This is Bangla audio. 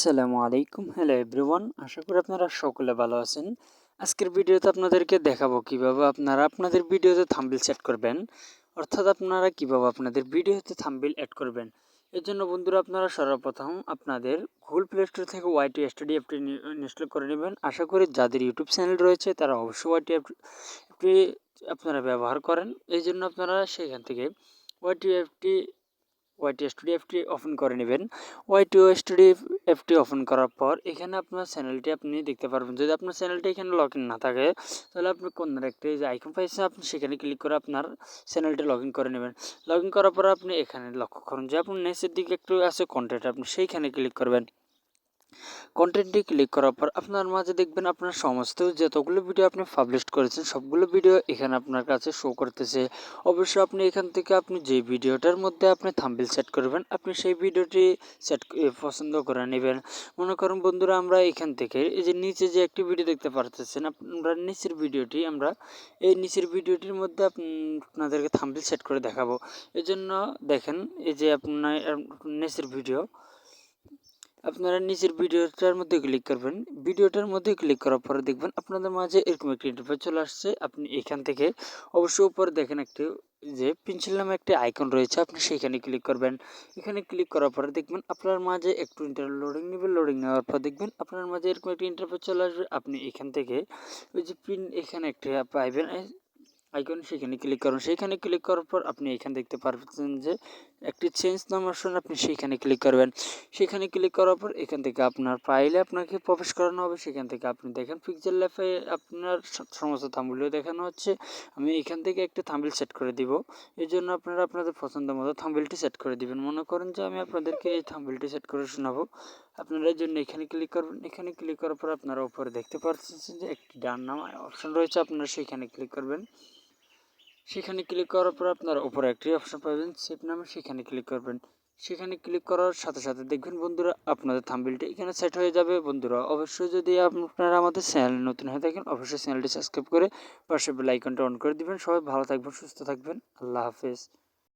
আসসালামু আলাইকুম। হ্যালো এভরিওয়ান আশা করি আপনারা সকলে ভালো আছেন। আজকের ভিডিওতে আপনাদেরকে দেখাবো কীভাবে আপনারা আপনাদের ভিডিওতে থাম্বিল সেট করবেন, অর্থাৎ আপনারা কীভাবে আপনাদের ভিডিওতে থাম্বিল অ্যাড করবেন। এর জন্য বন্ধুরা আপনারা সর্বপ্রথম আপনাদের গুগল প্লে স্টোর থেকে ওয়াইটি স্টাডি অ্যাপটি ইনস্টল করে নেবেন। আশা করি যাদের ইউটিউব চ্যানেল রয়েছে, তারা অবশ্যই ওয়াইটি অ্যাপটি আপনারা ব্যবহার করেন। এই জন্য আপনারা সেখান থেকে ওয়াইটি অ্যাপটি ওয়াইটি স্টুডিও অ্যাপটি ওপেন করে নেবেন। ওয়াইটি স্টুডিও অ্যাপটি ওপেন করার পর এখানে আপনার চ্যানেলটি আপনি দেখতে পারবেন। যদি আপনার চ্যানেলটি এখানে লগ না থাকে, তাহলে আপনি কোনো একটি যে আইকন পাইছেন আপনি সেখানে ক্লিক করে আপনার চ্যানেলটি লগ করে নেবেন। লগ করার পর আপনি এখানে লক্ষ্য করুন যে আপনার নেচের দিকে একটু আছে কন্টেন্ট আপনি সেইখানে ক্লিক করবেন। কন্টেন্টটি ক্লিক করার পর আপনার মাঝে দেখবেন আপনার সমস্ত যতগুলো ভিডিও আপনি পাবলিশ করেছেন, সবগুলো ভিডিও এখানে আপনার কাছে শো করতেছে। অবশ্যই আপনি এখান থেকে আপনি যে ভিডিওটার মধ্যে আপনি থাম্বিল সেট করবেন, আপনি সেই ভিডিওটি সেট পছন্দ করে নেবেন। মনে করুন বন্ধুরা, আমরা এখান থেকে এই যে নিচে যে একটি ভিডিও দেখতে পারতেছেন, আমরা নিচের ভিডিওটি আমরা এই নিচের ভিডিওটির মধ্যে আপনাদেরকে থাম্বিল সেট করে দেখাবো। এজন্য দেখেন এই যে আপনার নিচের ভিডিও আপনারা নিচের ভিডিওটার মধ্যে ক্লিক করবেন। ভিডিওটার মধ্যে ক্লিক করার পরে দেখবেন আপনাদের মাঝে এরকম একটি ইন্টারফেস চলে আসছে। আপনি এখান থেকে অবশ্যই উপরে দেখেন একটি যে পেন্সিল নামে একটি আইকন রয়েছে। আপনি সেখানে ক্লিক করবেন। এখানে ক্লিক করার পরে দেখবেন আপনার মাঝে একটু ইন্টার লোডিং নেবে। লোডিং নেওয়ার পর দেখবেন আপনার মাঝে এরকম একটি ইন্টারফেস চলে আসবে। আপনি এখান থেকে ওই যে পিন এখানে একটি পাইবেন আইকন সেখানে ক্লিক করুন। সেইখানে ক্লিক করার পর আপনি এখানে দেখতে পারবেন যে একটি চেঞ্জ নাম অপশন আপনি সেইখানে ক্লিক করবেন। সেখানে ক্লিক করার পর এখান থেকে আপনার ফাইলে আপনাকে প্রবেশ করানো হবে। সেখান থেকে আপনি দেখেন পিকচার লেফে আপনার সমস্ত থাম্বগুলো দেখানো হচ্ছে। আমি এখান থেকে একটি থাম্বিল সেট করে দিব। এই জন্য আপনারা আপনাদের পছন্দ মতো থাম্বিলটি সেট করে দিবেন। মনে করেন যে আমি আপনাদেরকে এই থাম্বিলটি সেট করে শোনাবো। আপনারা জন্য এখানে ক্লিক করবেন। এখানে ক্লিক করার পর আপনারা উপরে দেখতে পাচ্ছেন যে একটি ডান নাম অপশন রয়েছে। আপনারা সেখানে ক্লিক করবেন। সেখানে ক্লিক করার পর আপনার উপরে একটি অপশন পাবেন সেভ নামে সেখানে ক্লিক করবেন। সেখানে ক্লিক করার সাথে সাথে দেখবেন বন্ধুরা আপনাদের থাম্বিলটি এখানে সেট হয়ে যাবে। বন্ধুরা, অবশ্যই যদি আপনারা আমাদের চ্যানেল নতুন হয়ে থাকেন, অবশ্যই চ্যানেলটি সাবস্ক্রাইব করে পাশে বেল আইকনটা অন করে দিবেন। সবাই ভালো থাকবেন, সুস্থ থাকবেন। আল্লাহ হাফেজ।